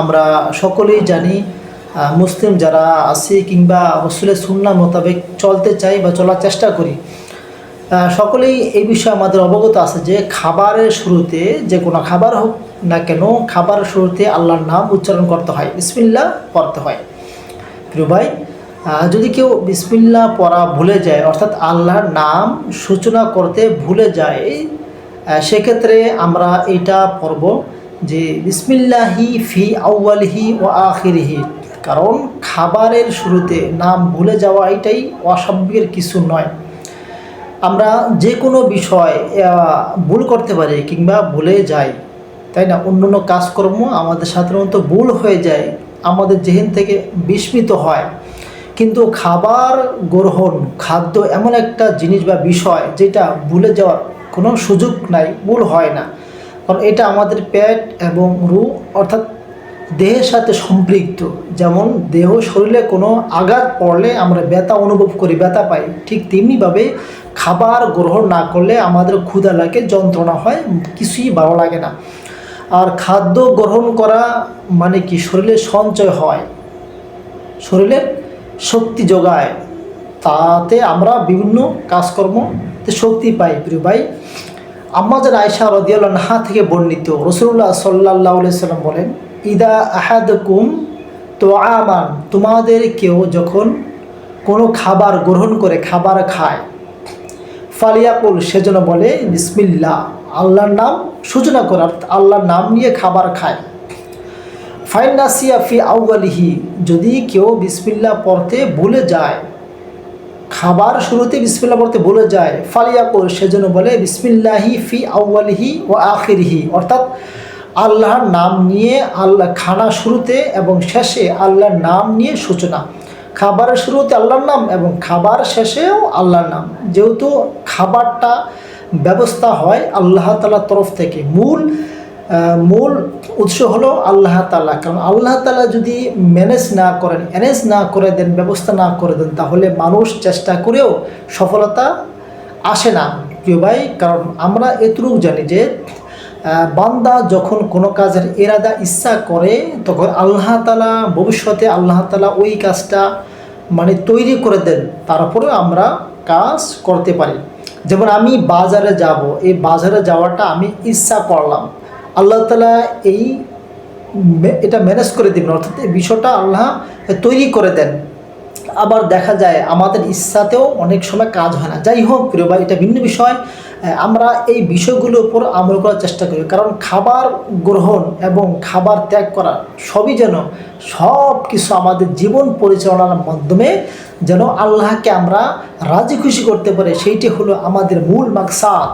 আমরা সকলেই জানি মুসলিম যারা আছি কিংবা রসুলের সুন্না মোতাবেক চলতে চাই বা চলার চেষ্টা করি সকলেই এই বিষয়ে আমাদের অবগত আছে যে খাবারের শুরুতে যে কোনো খাবার হোক না কেন খাবারের শুরুতে আল্লাহর নাম উচ্চারণ করতে হয় বিসমিল্লা পড়তে হয়। প্রিয় ভাই যদি কেউ বিসমিল্লা পড়া ভুলে যায়, অর্থাৎ আল্লাহর নাম সূচনা করতে ভুলে যায় সেক্ষেত্রে আমরা এটা পড়ব। যে বিসমিল্লাহি ফি আউ্বালিহি ও আখিরিহি। কারণ খাবারের শুরুতে নাম ভুলে যাওয়া এটাই অস্বাভাবিকের কিছু নয়। আমরা যে কোনো বিষয় ভুল করতে পারি কিংবা ভুলে যাই, তাই না? অন্য অন্য কাজকর্ম আমাদের সাধারণত ভুল হয়ে যায়, আমাদের জেহেন থেকে বিস্মিত হয়। কিন্তু খাবার গ্রহণ, খাদ্য এমন একটা জিনিস বা বিষয় যেটা ভুলে যাওয়ার কোনো সুযোগ নাই, ভুল হয় না। কারণ এটা আমাদের পেট এবং রু অর্থাৎ দেহের সাথে সম্পৃক্ত। যেমন দেহ শরীরে কোনো আঘাত পড়লে আমরা ব্যথা অনুভব করি, ব্যথা পাই। ঠিক তেমনিভাবে খাবার গ্রহণ না করলে আমাদের ক্ষুধা লাগে, যন্ত্রণা হয়, কিছুই ভালো লাগে না। আর খাদ্য গ্রহণ করা মানে কি? শরীরে সঞ্চয় হয়। শরীরের শক্তি যোগায়। তাতে আমরা বিভিন্ন কাজকর্মতে শক্তি পাই। প্রিয় ভাই আম্মাজান আয়সা রদিয়াল্লাহা থেকে বর্ণিত রসুল্লাহ সাল্লাহ সাল্লাম বলেন, ইদা আহাদ কুম তো আমান তোমাদের কেউ যখন কোনো খাবার গ্রহণ করে খাবার খায়, ফালিয়াকুল সেজন্য বলে বিসমিল্লা আল্লাহর নাম সূচনা করার আল্লাহর নাম নিয়ে খাবার খায়। ফাইনাসিয়া ফি আউয়ালিহি যদি কেউ বিসমিল্লা পড়তে ভুলে যায় খাবার শুরুতে বিসমিল্লা পড়তে ভুলে যায়। ফালিয়াকুল, সেজন্য বলে, বিসমিল্লাহি ফি আউয়ালিহি ও আখিরিহি। অর্থাৎ আল্লাহর নাম নিয়ে আল্লাহ খানা শুরুতে এবং শেষে আল্লাহর নাম নিয়ে সূচনা। খাবারের শুরুতে আল্লাহর নাম এবং খাবার শেষেও আল্লাহর নাম। যেহেতু খাবারটা ব্যবস্থা হয় আল্লাহ তালার তরফ থেকে। মূল মূল উৎস হলো আল্লাহ তালা কারণ আল্লাহ তালা যদি ম্যানেজ না করেন অ্যারেঞ্জ না করে দেন, ব্যবস্থা না করে দেন, তাহলে মানুষ চেষ্টা করেও সফলতা আসে না। প্রিয় ভাই, কারণ আমরা এতটুকু জানি যে বান্দা যখন কোনো কাজের এরাদা ইচ্ছা করে, তখন আল্লাহ তালা ভবিষ্যতে আল্লাহ তালা ওই কাজটা মানে তৈরি করে দেন। তারপরে আমরা কাজ করতে পারি। যেমন আমি বাজারে যাব, এই বাজারে যাওয়াটা আমি ইচ্ছা করলাম। আল্লাহ তালা এই এটা ম্যানেজ করে দেবেন। অর্থাৎ এই বিষয়টা আল্লাহ তৈরি করে দেন। আবার দেখা যায় আমাদের ইচ্ছাতেও অনেক সময় কাজ হয় না। যাই হোক, প্রিয় ভাই, এটা ভিন্ন বিষয়। আমরা এই বিষয়গুলোর উপর আমল করার চেষ্টা করি। কারণ খাবার গ্রহণ এবং খাবার ত্যাগ করা সবই যেন সব কিছু আমাদের জীবন পরিচালনার মাধ্যমে যেন আল্লাহকে আমরা রাজি খুশি করতে পারি, সেইটি হলো আমাদের মূল মাকসাদ।